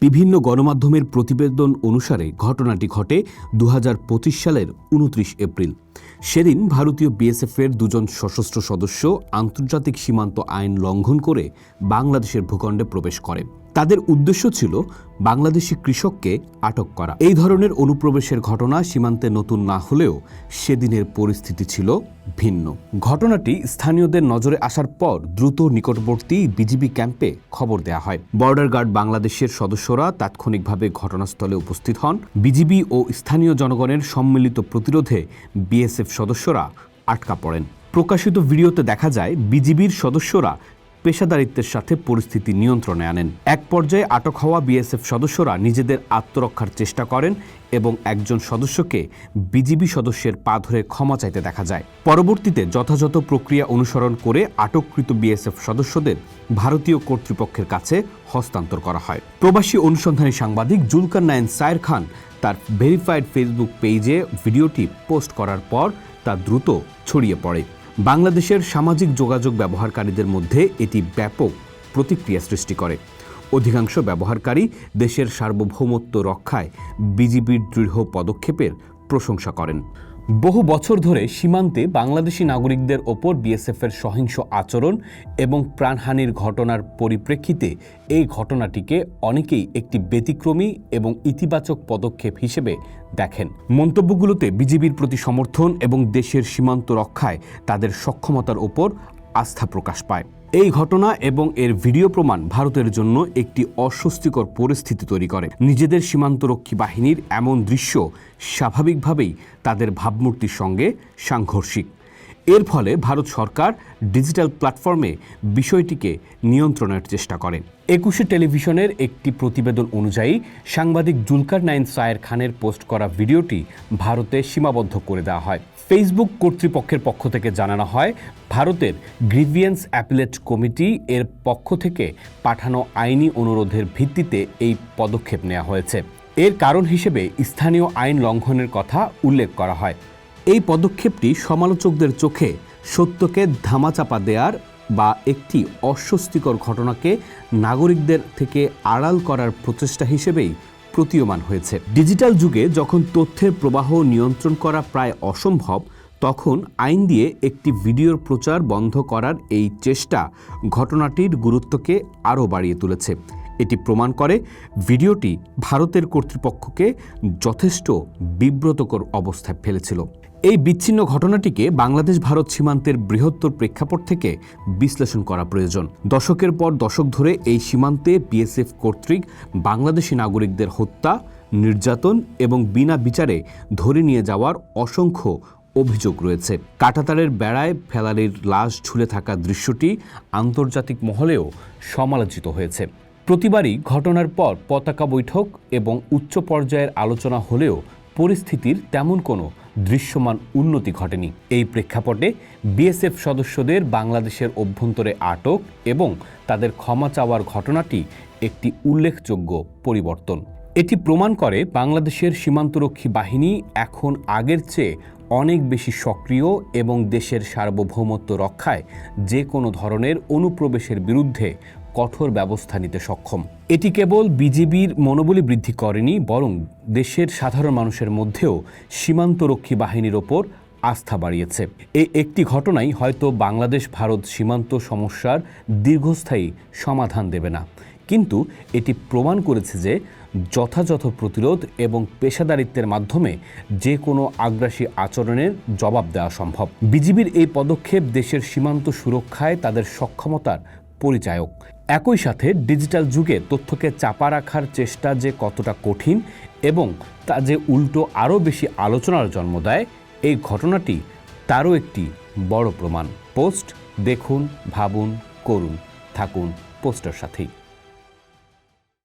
বিভিন্ন গণমাধ্যমের প্রতিবেদন অনুসারে ঘটনাটি ঘটে দু হাজার পঁচিশ সালের উনত্রিশ এপ্রিল। সেদিন ভারতীয় বিএসএফের দুজন সশস্ত্র সদস্য আন্তর্জাতিক সীমান্ত আইন লঙ্ঘন করে বাংলাদেশের ভূখণ্ডে প্রবেশ করে। তাদের উদ্দেশ্য ছিল বাংলাদেশি কৃষককে আটক করা। এই ধরনের অনুপ্রবেশের ঘটনা সীমান্তে নতুন না হলেও সেদিনের পরিস্থিতি ছিল ভিন্ন। ঘটনাটি স্থানীয়দের নজরে আসার পর দ্রুত নিকটবর্তী বিজিবি ক্যাম্পে খবর দেওয়া হয়। বর্ডার গার্ড বাংলাদেশের সদস্যরা তাৎক্ষণিকভাবে ঘটনাস্থলে উপস্থিত হন। বিজিবি ও স্থানীয় জনগণের সম্মিলিত প্রতিরোধে বিএসএফ সদস্যরা আটকা পড়েন। প্রকাশিত ভিডিওতে দেখা যায়, বিজিবির সদস্যরা পেশাদারিত্বের সাথে পরিস্থিতি নিয়ন্ত্রণে আনেন। এক পর্যায়ে আটক হওয়া বিএসএফ সদস্যরা নিজেদের আত্মরক্ষার চেষ্টা করেন এবং একজন সদস্যকে বিজিবি সদস্যের পা ধরে ক্ষমা চাইতে দেখা যায়। পরবর্তীতে যথাযথ প্রক্রিয়া অনুসরণ করে আটককৃত বিএসএফ সদস্যদের ভারতীয় কর্তৃপক্ষের কাছে হস্তান্তর করা হয়। প্রবাসী অনুসন্ধানী সাংবাদিক জুলকার নায়ন সায়ের খান তার ভেরিফাইড ফেসবুক পেজে ভিডিওটি পোস্ট করার পর তা দ্রুত ছড়িয়ে পড়ে। বাংলাদেশের সামাজিক যোগাযোগ ব্যবহারকারীদের মধ্যে এটি ব্যাপক প্রতিক্রিয়া সৃষ্টি করে। অধিকাংশ ব্যবহারকারী দেশের সার্বভৌমত্ব রক্ষায় বিজিবির দৃঢ় পদক্ষেপের প্রশংসা করেন। বহু বছর ধরে সীমান্তে বাংলাদেশি নাগরিকদের ওপর বিএসএফের সহিংস আচরণ এবং প্রাণহানির ঘটনার পরিপ্রেক্ষিতে এই ঘটনাটিকে অনেকেই একটি ব্যতিক্রমী এবং ইতিবাচক পদক্ষেপ হিসেবে দেখেন। মন্তব্যগুলোতে বিজিবির প্রতি সমর্থন এবং দেশের সীমান্ত রক্ষায় তাদের সক্ষমতার ওপর আস্থা প্রকাশ পায়। এই ঘটনা এবং এর ভিডিও প্রমাণ ভারতের জন্য একটি অস্বস্তিকর পরিস্থিতি তৈরি করে। নিজেদের সীমান্তরক্ষী বাহিনীর এমন দৃশ্য স্বাভাবিকভাবেই তাদের ভাবমূর্তির সঙ্গে সাংঘর্ষিক। এর ফলে ভারত সরকার ডিজিটাল প্ল্যাটফর্মে বিষয়টিকে নিয়ন্ত্রণের চেষ্টা করেন একুশে টেলিভিশনের একটি প্রতিবেদন অনুযায়ী, সাংবাদিক জুলকার নাইন সায়ের খানের পোস্ট করা ভিডিওটি ভারতে সীমাবদ্ধ করে দেওয়া হয়। ফেসবুক কর্তৃপক্ষের পক্ষ থেকে জানানো হয়, ভারতের গ্রিভিয়েন্স অ্যাপিলেট কমিটি এর পক্ষ থেকে পাঠানো আইনি অনুরোধের ভিত্তিতে এই পদক্ষেপ নেওয়া হয়েছে। এর কারণ হিসেবে স্থানীয় আইন লঙ্ঘনের কথা উল্লেখ করা হয়। এই পদক্ষেপটি সমালোচকদের চোখে সত্যকে ধামাচাপা দেওয়ার বা একটি অস্বস্তিকর ঘটনাকে নাগরিকদের থেকে আড়াল করার প্রচেষ্টা হিসেবেই প্রতীয়মান হয়েছে। ডিজিটাল যুগে যখন তথ্যের প্রবাহ নিয়ন্ত্রণ করা প্রায় অসম্ভব, তখন আইন দিয়ে একটি ভিডিওর প্রচার বন্ধ করার এই চেষ্টা ঘটনাটির গুরুত্বকে আরও বাড়িয়ে তুলেছে। এটি প্রমাণ করে ভিডিওটি ভারতের কর্তৃপক্ষকে যথেষ্ট বিব্রতকর অবস্থায় ফেলেছিল। এই বিচ্ছিন্ন ঘটনাটিকে বাংলাদেশ ভারত সীমান্তের বৃহত্তর প্রেক্ষাপট থেকে বিশ্লেষণ করা প্রয়োজন। দশকের পর দশক ধরে এই সীমান্তে বিএসএফ কর্তৃক বাংলাদেশি নাগরিকদের হত্যা, নির্যাতন এবং বিনা বিচারে ধরে নিয়ে যাওয়ার অসংখ্য অভিযোগ রয়েছে। কাটাতারের বেড়ায় ফেলারির লাশ ঝুলে থাকা দৃশ্যটি আন্তর্জাতিক মহলেও সমালোচিত হয়েছে। প্রতিবারই ঘটনার পর পতাকা বৈঠক এবং উচ্চ পর্যায়ের আলোচনা হলেও পরিস্থিতির তেমন কোনো দৃশ্যমান উন্নতি ঘটেনি। এই প্রেক্ষাপটে বিএসএফ সদস্যদের বাংলাদেশের অভ্যন্তরে আটক এবং তাদের ক্ষমা চাওয়ার ঘটনাটি একটি উল্লেখযোগ্য পরিবর্তন। এটি প্রমাণ করে বাংলাদেশের সীমান্তরক্ষী বাহিনী এখন আগের চেয়ে অনেক বেশি সক্রিয় এবং দেশের সার্বভৌমত্ব রক্ষায় যে কোনো ধরনের অনুপ্রবেশের বিরুদ্ধে কঠোর ব্যবস্থা নিতে সক্ষম। এটি কেবল বিজিবির মনোবলী বৃদ্ধি করেনি, বরং দেশের সাধারণ মানুষের মধ্যেও সীমান্তরক্ষী বাহিনীর ওপর আস্থা বাড়িয়েছে। এই একটি ঘটনাই হয়তো বাংলাদেশ ভারত সীমান্ত সমস্যার দীর্ঘস্থায়ী সমাধান দেবে না। কিন্তু এটি প্রমাণ করেছে যে যথাযথ প্রতিরোধ এবং পেশাদারিত্বের মাধ্যমে যে কোনো আগ্রাসী আচরণের জবাব দেওয়া সম্ভব। বিজিবির এই পদক্ষেপ দেশের সীমান্ত সুরক্ষায় তাদের সক্ষমতার পরিচায়ক। একই সাথে ডিজিটাল যুগে তথ্যকে চাপা রাখার চেষ্টা যে কতটা কঠিন এবং তা যে উল্টো আরও বেশি আলোচনার জন্ম দেয়, এই ঘটনাটি তারও একটি বড় প্রমাণ। পোস্ট দেখুন, ভাবুন, করুন, থাকুন পোস্টার সাথেই।